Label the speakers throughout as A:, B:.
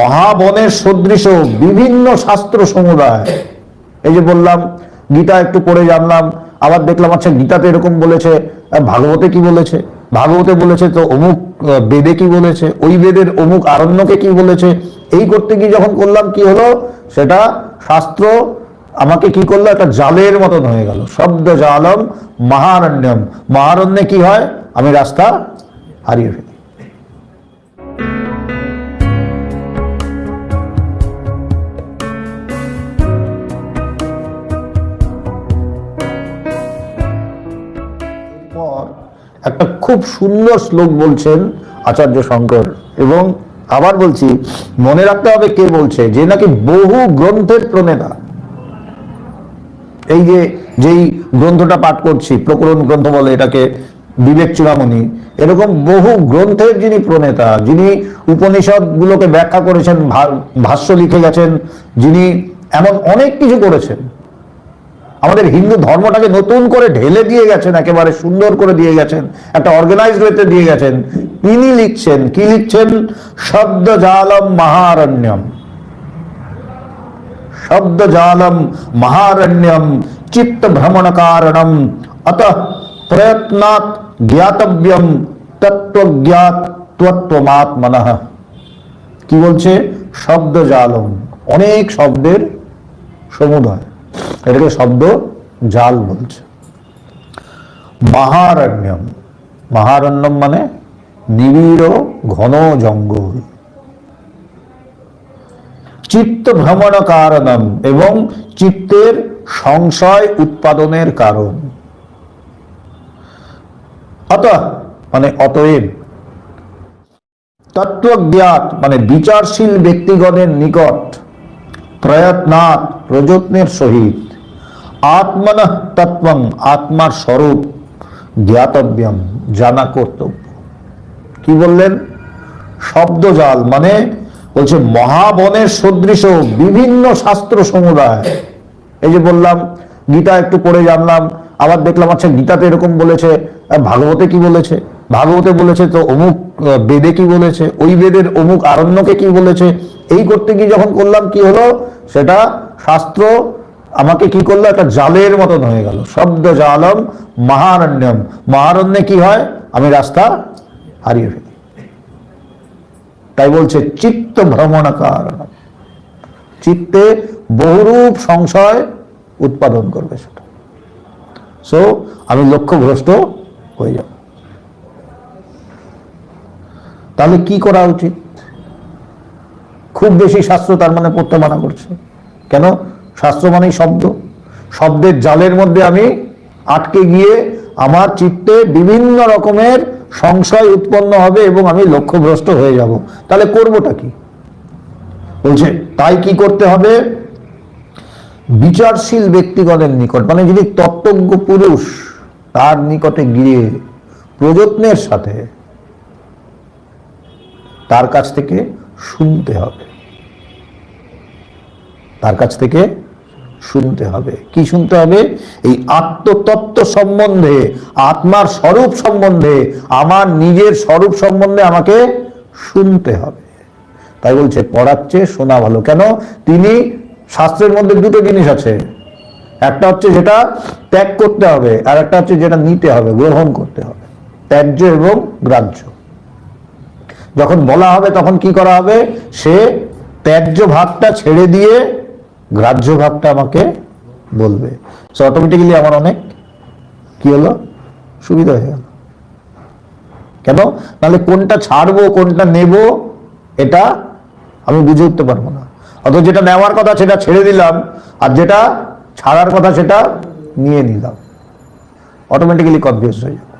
A: মহাবনের সদৃশ বিভিন্ন শাস্ত্র সমুদায়। এই যে বললাম, গীতা একটু পড়ে জানলাম, আবার দেখলাম আচ্ছা গীতাতে এরকম বলেছে ভাগবতে কি বলেছে? ভাগবতে বলেছে তো অমুক বেদে কি বলেছে? ওই বেদের অমুক আরণ্যকে কি বলেছে? এই করতে গিয়ে যখন করলাম, কি হলো? সেটা শাস্ত্র আমাকে কি করল? একটা জালের মতন হয়ে গেল। শব্দ জালম, মহারণ্যম। মহারণ্যে কি হয়? আমি রাস্তা হারিয়ে ফেলি। একটা খুব সুন্দর শ্লোক বলছেন আচার্য শঙ্কর। এবং আবার বলছি, মনে রাখতে হবে কে বলছে, যে নাকি বহু গ্রন্থের প্রণেতা। এই যে, যেই গ্রন্থটা পাঠ করছি, প্রকরণ গ্রন্থ বলে এটাকে বিবেক চূড়ামণি, এরকম বহু গ্রন্থের যিনি প্রণেতা, যিনি উপনিষদ গুলোকে ব্যাখ্যা করেছেন ভাষ্য লিখে গেছেন, যিনি এমন অনেক কিছু করেছেন আমাদের হিন্দু ধর্মটাকে নতুন করে ঢেলে দিয়ে গেছেন, একেবারে সুন্দর করে দিয়ে গেছেন, একটা অর্গানাইজড ওয়েতে দিয়ে গেছেন। তিনি লিখছেন, কি লিখছেন? শব্দ জালম মহারণ্যম। শব্দ জালম মহারণ্যম চিত্ত ভ্রমণ কারণম অত প্রয়ত্নাৎ জ্ঞাতব্যম, তত্ত্বজ্ঞাত কি বলছে? শব্দ জালম অনেক শব্দের সমুদয়। এটাকে শব্দ জাল বলছে। মহারণ্যম মহারণ্যম মানে নিবিড় ঘন জঙ্গল। চিত্ত ভ্রমণ কারণম এবং চিত্তের সংশয় উৎপাদনের কারণ। অত মানে অতএব। তত্ত্বজ্ঞাত মানে বিচারশীল ব্যক্তিগণের নিকট প্রয়ত্নাৎ প্রযত্নের সহিত। আত্মন তত্ত্বং আত্মার স্বরূপ জ্ঞাতব্যম জানা কর্তব্য। কি বললেন? শব্দজাল মানে বলছে মহাবনের সদৃশ বিভিন্ন শাস্ত্র সমুদায়। এই যে বললাম, গীতা একটু পড়ে জানলাম, আবার দেখলাম আচ্ছা গীতাতে এরকম বলেছে ভাগবতে কি বলেছে? ভাগবতে বলেছে তো অমুক বেদে কি বলেছে? ওই বেদের অমুক আরণ্যকে কি বলেছে? এই করতে গিয়ে যখন করলাম, কি হলো? সেটা শাস্ত্র আমাকে কি করল? একটা জালের মতন হয়ে গেল। শব্দ জালম মহারণ্যম। মহারণ্যে কি হয়? আমি রাস্তা হারিয়ে ফেলি। তাই বলছে, চিত্ত ভ্রমণ কারণ চিত্তে বহুরূপ সংশয় উৎপাদন করবে সেটা। সো আমি লক্ষ্যভ্রষ্ট হয়ে যাব। তাহলে কি করা উচিত? খুব বেশি শাস্ত্র তার মানে পড়তে মানা করছে। কেন? শাস্ত্র মানেই শব্দ। শব্দের জালের মধ্যে আমি আটকে গিয়ে আমার চিত্তে বিভিন্ন রকমের সংশয় উৎপন্ন হবে এবং আমি লক্ষ্যভ্রষ্ট হয়ে যাব। তাহলে করবোটা কি? বলছে, তাই কি করতে হবে? বিচারশীল ব্যক্তিগণের নিকট মানে যিনি তত্ত্বজ্ঞ পুরুষ, তার নিকটে গিয়ে প্রযত্নের সাথে তার কাছ থেকে শুনতে হবে। তার কাছ থেকে শুনতে হবে। কি শুনতে হবে? এই আত্মতত্ত্ব সম্বন্ধে, আত্মার স্বরূপ সম্বন্ধে, আমার নিজের স্বরূপ সম্বন্ধে আমাকে শুনতে হবে। তাই বলছে, পড়াচ্ছে, শোনা ভালো। কেন? তিনি শাস্ত্রের মধ্যে দুটো জিনিস আছে। একটা হচ্ছে যেটা ত্যাগ করতে হবে, আর একটা হচ্ছে যেটা নিতে হবে, গ্রহণ করতে হবে। ত্যায্য এবং গ্রাহ্য। যখন বলা হবে তখন কি করা হবে? সে ত্যায্য ভাগটা ছেড়ে দিয়ে গ্রাহ্য ভাগটা আমাকে বলবে। সো অটোমেটিক্যালি আমার অনেক কি হলো? সুবিধা হয়ে গেল। কেন? নাহলে কোনটা ছাড়বো, কোনটা নেব, এটা আমি বুঝে উঠতে পারব না। অত যেটা নেওয়ার কথা সেটা ছেড়ে দিলাম, আর যেটা ছাড়ার কথা সেটা নিয়ে নিলাম। অটোমেটিক্যালি কনফিউজ হয়ে যাবে।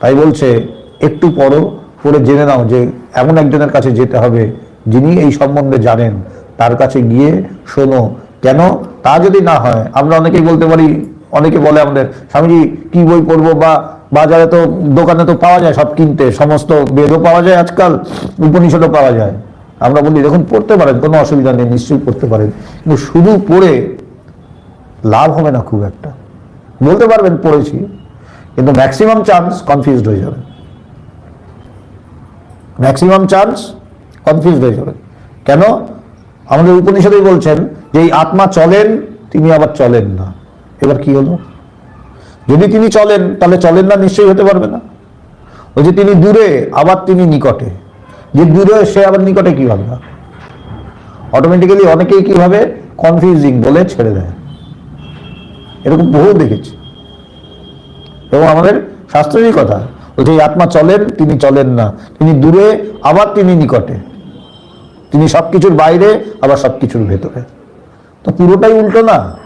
A: তাই বলছে, একটু পরও পরে জেনে নাও যে এমন একজনের কাছে যেতে হবে যিনি এই সম্বন্ধে জানেন। তার কাছে গিয়ে শোনো। কেন? তা যদি না হয়, আমরা অনেকেই বলতে পারি, অনেকে বলে আমাদের, স্বামীজি, কি বই পড়ব? বা বাজারে তো, দোকানে তো পাওয়া যায় সব কিনতে। সমস্ত বেদও পাওয়া যায় আজকাল, উপনিষদও পাওয়া যায়। আমরা বলি, দেখুন, পড়তে পারেন, কোনো অসুবিধা নেই, নিশ্চয়ই পড়তে পারেন। কিন্তু শুধু পড়ে লাভ হবে না খুব একটা। বলতে পারবেন, পড়েছি। কিন্তু ম্যাক্সিমাম চান্স কনফিউজড হয়ে যাবেন। ম্যাক্সিমাম চান্স কনফিউজড হয়ে যাবেন কেন? আমাদের উপনিষদেই বলছেন যে এই আত্মা চলেন, তিনি আবার চলেন না। এবার কি হলো? যদি তিনি চলেন, তাহলে চলেন না, নিশ্চয়ই হতে পারবে না। ওই যে তিনি দূরে, আবার তিনি নিকটে। যে দূরে, সে আবার নিকটে কীভাবে অটোমেটিক্যালি অনেকেই কীভাবে কনফিউজিং বলে ছেড়ে দেয়। এরকম বহু দেখেছি। এবং আমাদের শাস্ত্রেরই কথা এই আত্মা চলেন, তিনি চলেন না। তিনি দূরে, আবার তিনি নিকটে। তিনি সবকিছুর বাইরে, আবার সবকিছুর ভেতরে। তো পুরোটাই উল্টো না?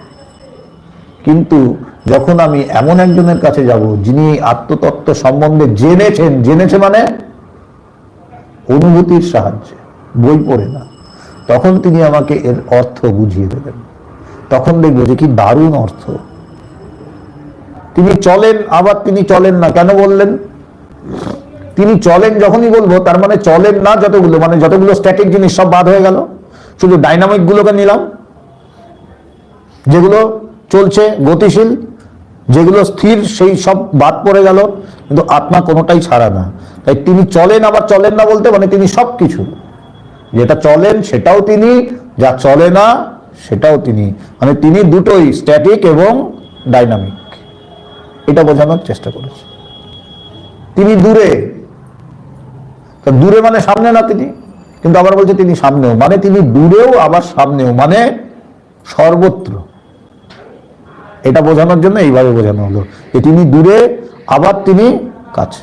A: কিন্তু যখন আমি এমন একজনের কাছে যাব, যিনি আত্মতত্ত্ব সম্বন্ধে জেনেছেন, জেনেছে মানে অনুভূতির সাহায্যে, বই পড়ে না। তখন তিনি আমাকে এর অর্থ বুঝিয়ে দেবেন। তখন দেখব যে কি দারুণ অর্থ। তিনি চলেন, আবার তিনি চলেন না। কেন বললেন? তিনি চলেন যখনই বলব, তার মানে চলেন না যতগুলো মানে যতগুলো স্ট্যাটিক জিনিস সব বাদ হয়ে গেল। শুধু ডাইনামিক গুলোকে নিলাম। যেগুলো চলছে গতিশীল, যেগুলো স্থির, সেই সব বাদ পড়ে গেল। কিন্তু আত্মা কোনোটাই ছাড়া না। তাই তিনি চলেন, আবার চলেন না বলতে মানে তিনি সব কিছু যেটা চলেন সেটাও তিনি, যা চলে না সেটাও তিনি। মানে তিনি দুটোই স্ট্যাটিক এবং ডাইনামিক এটা বোঝানোর চেষ্টা করেছে। তিনি দূরে। দূরে মানে সামনে না তিনি? কিন্তু আবার বলছে তিনি সামনেও। মানে তিনি দূরেও, আবার সামনেও। মানে সর্বত্র। এটা বোঝানোর জন্য এইভাবে বোঝানো হলো যে তিনি দূরে, আবার তিনি কাছে।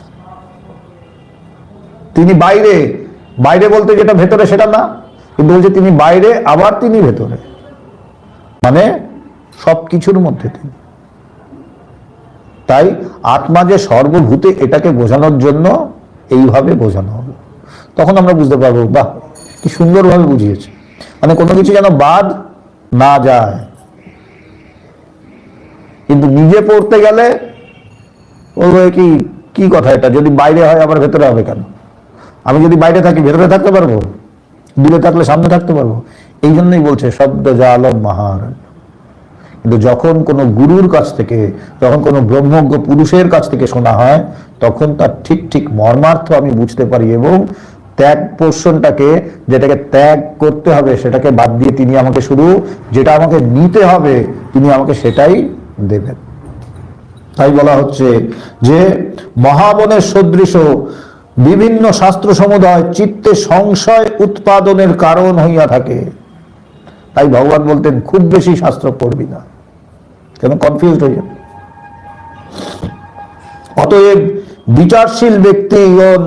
A: তিনি বাইরে। বাইরে বলতে যেটা ভেতরে সেটা না। কিন্তু বলছে তিনি বাইরে, আবার তিনি ভেতরে। মানে সব কিছুর মধ্যে তিনি। তাই আত্মা যে সর্বভূতে এটাকে বোঝানোর জন্য এইভাবে বোঝানো হলো। তখন আমরা বুঝতে পারব, বাহ, কি সুন্দরভাবে বুঝিয়েছে। মানে কোনো কিছু যেন বাদ না যায়। কিন্তু নিজে পড়তে গেলে বলবে কি কি কথা এটা? যদি বাইরে হয়, আবার ভেতরে হবে কেন? আমি যদি বাইরে থাকি, ভেতরে থাকতে পারব? দূরে থাকলে সামনে থাকতে পারব? এই জন্যই বলছে, শব্দ জালম মাহারণ্য কিন্তু যখন কোনো গুরুর কাছ থেকে, যখন কোনো ব্রহ্মজ্ঞ পুরুষের কাছ থেকে শোনা হয়, তখন তার ঠিক ঠিক মর্মার্থ আমি বুঝতে পারি এবং ত্যাগ পোর্শনটাকে যেটাকে ত্যাগ করতে হবে, সেটাকে বাদ দিয়ে তিনি আমাকে শুধু যেটা আমাকে নিতে হবে, তিনি আমাকে সেটাই দেবেন। তাই বলা হচ্ছে যে, মহাবনের সদৃশ বিভিন্ন শাস্ত্র সমুদায় চিত্তে সংশয় উৎপাদনের কারণ হইয়া থাকে। তাই ভগবান বলতেন, খুব বেশি শাস্ত্র পড়বি না। কেন? কনফিউজ হয়ে যাবে। অতএব বিচারশীল ব্যক্তিগণ,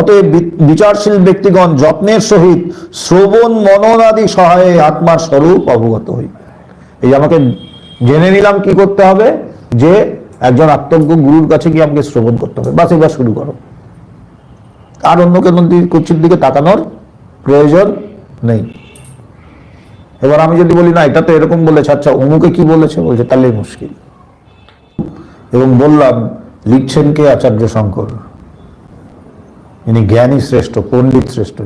A: অতএব বিচারশীল ব্যক্তিগণ যত্নের সহিত শ্রবণ মননাদি সহায়ে আত্মার স্বরূপ অবগত হইবে। এই আমাকে জেনে নিলাম কি করতে হবে, যে একজন আত্মজ্ঞ গুরুর কাছে গিয়ে আমাকে শ্রবণ করতে হবে। বাস এবার শুরু করো। আর অন্য কোনো কিছুর দিকে তাকানোর প্রয়োজন নেই। এবার আমি যদি বলি, না এটা তো এরকম বলেছে আচ্ছা অমুকে কি বলেছে? বলছে তাহলে মুশকিল। এবং বললাম, লিখছেন কে আচার্য শঙ্কর? ইনি জ্ঞানী শ্রেষ্ঠ, পণ্ডিত শ্রেষ্ঠ।